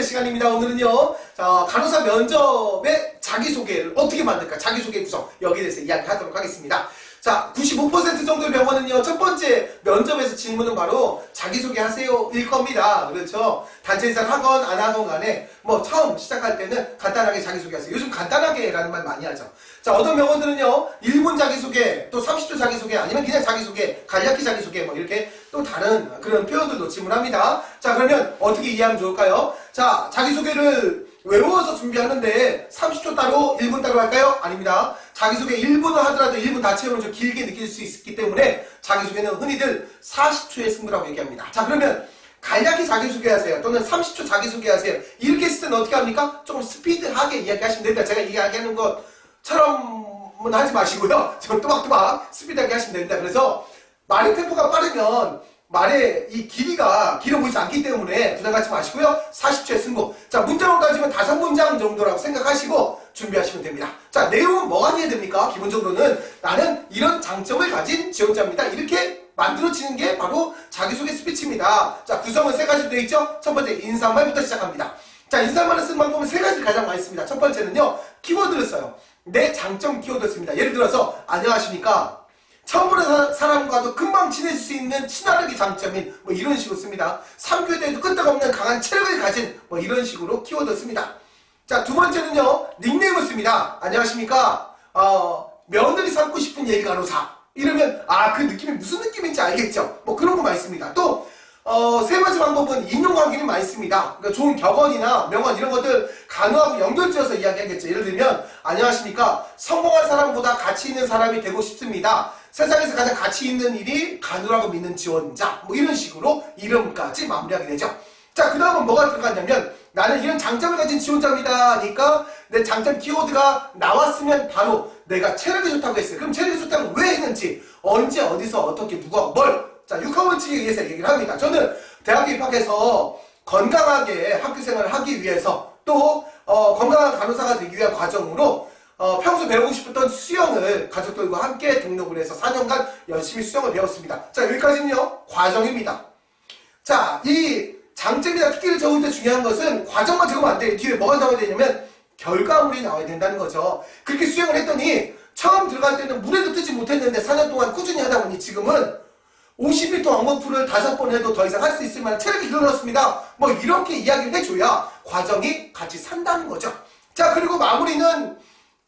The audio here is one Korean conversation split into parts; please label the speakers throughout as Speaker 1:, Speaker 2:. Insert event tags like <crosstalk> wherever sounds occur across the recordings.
Speaker 1: 번째 시간입니다. 오늘은요, 자, 간호사 면접에 자기소개를 어떻게 만들까? 자기소개 구성. 여기에 대해서 이야기 하도록 하겠습니다. 자, 95% 병원은요, 첫 번째 면접에서 질문은 바로 자기소개 하세요. 일 겁니다. 그렇죠? 단체 인사를 하건 안 하건 간에, 뭐, 처음 시작할 때는 간단하게 자기소개 하세요. 요즘 간단하게 라는 말 많이 하죠. 자, 어떤 병원들은요, 1분 자기소개, 또 30초 자기소개, 아니면 그냥 자기소개, 간략히 자기소개, 뭐, 이렇게 또 다른 그런 표현들도 질문합니다. 자, 그러면 어떻게 이해하면 좋을까요? 자, 자기소개를 외워서 준비하는데 30초 따로 1분 따로 할까요? 아닙니다. 자기소개 1분을 하더라도 1분 다 채우면 좀 길게 느낄 수 있기 때문에 자기소개는 흔히들 40초의 승부라고 얘기합니다. 자 그러면 간략히 자기소개하세요. 또는 30초 자기소개하세요. 이렇게 했을 때는 어떻게 합니까? 조금 스피드하게 이야기하시면 됩니다. 제가 이야기하는 것처럼은 하지 마시고요. <laughs> 좀 또박또박 스피드하게 하시면 됩니다. 그래서 말의 템포가 빠르면 말의 이 길이가 길어 보이지 않기 때문에 부담 갖지 마시고요. 40초의 승부. 자, 문장으로 따지면 다섯 문장 정도라고 생각하시고 준비하시면 됩니다. 자, 내용은 뭐가 돼야 됩니까? 기본적으로는 나는 이런 장점을 가진 지원자입니다. 이렇게 만들어지는 게 바로 자기소개 스피치입니다. 자, 구성은 세 가지로 되어 있죠? 첫 번째, 인사말부터 시작합니다. 자, 인사말을 쓰는 방법은 세 가지 가장 많이 씁니다. 첫 번째는요, 키워드를 써요. 내 장점 키워드를 씁니다. 예를 들어서, 안녕하십니까? 처음 보는 사- 사람과도 금방 친해질 수 있는 친화력이 장점인 뭐 이런 식으로 씁니다. 3교에 대해도 끄떡없는 강한 체력을 가진 뭐 이런 식으로 키워드 씁니다. 자, 두 번째는요, 닉네임을 씁니다. 안녕하십니까? 어, 며느리 삼고 싶은 예비 간호사. 이러면, 아, 그 느낌이 무슨 느낌인지 알겠죠? 뭐 그런 거 많이 씁니다. 또, 어, 세 번째 방법은 인용 관계는 많이 씁니다. 그러니까 좋은 격언이나 명언 이런 것들 간호하고 연결지어서 이야기하겠죠. 예를 들면, 안녕하십니까? 성공한 사람보다 가치 있는 사람이 되고 싶습니다. 세상에서 가장 가치 있는 일이 간호라고 믿는 지원자. 뭐 이런 식으로 이름까지 마무리하게 되죠. 자, 그 다음은 뭐가 들어갔냐면, 나는 이런 장점을 가진 지원자입니다. 하니까 내 장점 키워드가 나왔으면 바로 내가 체력이 좋다고 했어요. 그럼 체력이 좋다고 왜 했는지, 언제, 어디서, 어떻게, 누가, 뭘. 자, 육하원칙에 의해서 얘기를 합니다. 저는 대학교 입학해서 건강하게 학교 생활을 하기 위해서 또, 어, 건강한 간호사가 되기 위한 과정으로 어, 평소 배우고 싶었던 수영을 가족들과 함께 등록을 해서 4년간 열심히 수영을 배웠습니다. 자, 여기까지는요, 과정입니다. 자, 이 장점이나 특기를 적을 때 중요한 것은 과정만 적으면 안 돼요. 뒤에 뭐가 나와야 되냐면 결과물이 나와야 된다는 거죠. 그렇게 수영을 했더니 처음 들어갈 때는 물에도 뜨지 못했는데 4년 동안 꾸준히 하다 보니 지금은 50m 왕복풀을 다섯 번 해도 더 이상 할 수 있을 만한 체력이 길어졌습니다. 뭐 이렇게 이야기를 해줘야 과정이 같이 산다는 거죠. 자, 그리고 마무리는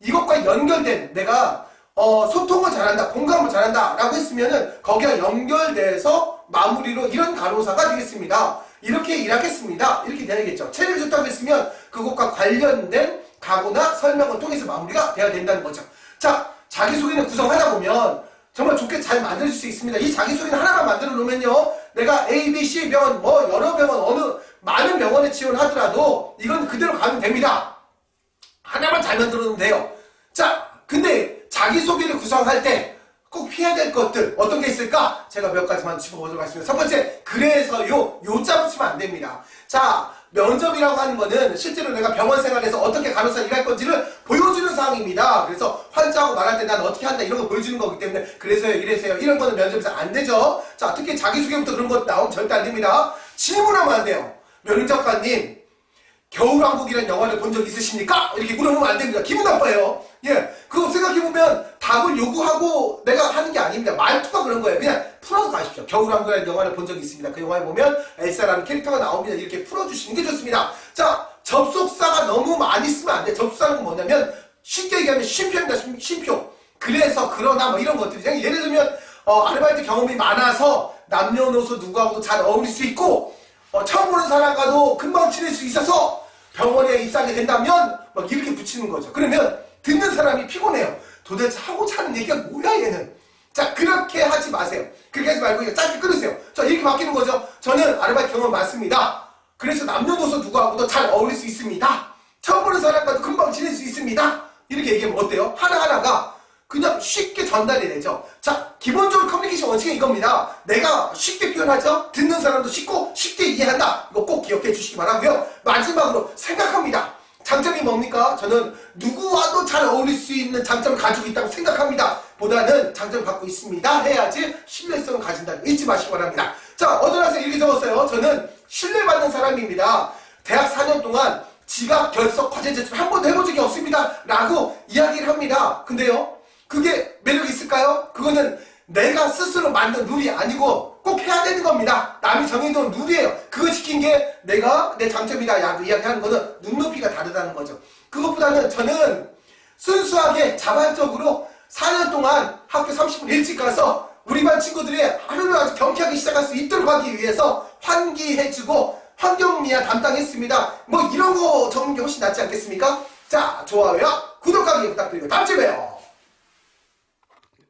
Speaker 1: 이것과 연결된 내가 어, 소통을 잘한다, 공감을 잘한다 라고 했으면은 거기가 연결돼서 마무리로 이런 간호사가 되겠습니다. 이렇게 일하겠습니다. 이렇게 되겠죠. 체력이 좋다고 했으면 그것과 관련된 각오나 설명을 통해서 마무리가 돼야 된다는 거죠. 자, 자기소개는 구성하다 보면 정말 좋게 잘 만들 수 있습니다. 이 자기소개는 하나만 만들어 놓으면요. 내가 A, B, C 병원, 뭐 여러 병원, 어느 많은 병원에 지원하더라도 이건 그대로 가면 됩니다. 하나만 잘 만들어 놓으면 돼요. 자, 근데 자기소개를 구성할 때 꼭 피해야 될 것들 어떤 게 있을까? 제가 몇 가지만 짚어보도록 하겠습니다. 첫 번째, 그래서요, 요자 붙이면 안 됩니다. 자, 면접이라고 하는 거는 실제로 내가 병원 생활에서 어떻게 간호사 일할 건지를 보여주는 사항입니다. 그래서 환자하고 말할 때 난 어떻게 한다 이런 거 보여주는 거기 때문에 그래서요, 이래서요, 이런 거는 면접에서 안 되죠. 자, 특히 자기소개부터 그런 거 나오면 절대 안 됩니다. 질문하면 안 돼요. 면접관님, 겨울왕국이라는 영화를 본 적 있으십니까? 이렇게 물어보면 안 됩니다. 기분 나빠요. 예. 그거 생각해보면 답을 요구하고 내가 하는 게 아닙니다. 말투가 그런 거예요. 그냥 풀어서 가십시오. 겨울왕국이라는 영화를 본 적이 있습니다. 그 영화에 보면 엘사라는 캐릭터가 나옵니다. 이렇게 풀어주시는 게 좋습니다. 자, 접속사가 너무 많이 쓰면 안 돼. 접속사는 뭐냐면 쉽게 얘기하면 쉼표입니다. 쉼- 쉼표. 그래서 그러나 뭐 이런 것들이 그냥 예를 들면 어, 아르바이트 경험이 많아서 남녀노소 누구하고도 잘 어울릴 수 있고 어, 처음 보는 사람과도 금방 친해질 수 있어서 병원에 입사하게 된다면 막 이렇게 붙이는 거죠. 그러면 듣는 사람이 피곤해요. 도대체 하고자 하는 얘기가 뭐야 얘는. 자 그렇게 하지 마세요. 그렇게 하지 말고 그냥 짧게 끊으세요. 자 이렇게 바뀌는 거죠. 저는 아르바이트 경험 많습니다. 그래서 남녀노소 누구하고도 잘 어울릴 수 있습니다. 처음 보는 사람과도 금방 지낼 수 있습니다. 이렇게 얘기하면 어때요? 하나하나가 그냥 쉽게 전달이 되죠. 자, 기본적으로 커뮤니케이션 원칙은 이겁니다. 내가 쉽게 표현하죠? 듣는 사람도 쉽고 쉽게 이해한다. 이거 꼭 기억해 주시기 바라고요. 마지막으로 생각합니다. 장점이 뭡니까? 저는 누구와도 잘 어울릴 수 있는 장점을 가지고 있다고 생각합니다. 보다는 장점을 갖고 있습니다. 해야지 신뢰성을 가진다는 거 잊지 마시기 바랍니다. 자, 어떤 학생 이렇게 적었어요. 저는 신뢰받는 사람입니다. 대학 4년 동안 지각 결석 과제 제출 한 번도 해본 적이 없습니다. 라고 이야기를 합니다. 근데요, 그게 매력 있을까요? 그거는 내가 스스로 만든 룰이 아니고 꼭 해야 되는 겁니다. 남이 정해놓은 룰이에요. 그거 지킨 게 내가 내 장점이다. 라고 이야기하는 거는 눈높이가 다르다는 거죠. 그것보다는 저는 순수하게 자발적으로 4년 동안 학교 30분 일찍 가서 우리 반 친구들이 하루를 아주 경쾌하게 시작할 수 있도록 하기 위해서 환기해주고 환경미화 담당했습니다. 뭐 이런 거 적는 게 훨씬 낫지 않겠습니까? 자, 좋아요, 구독하기 부탁드리고 다음 주에 봬요.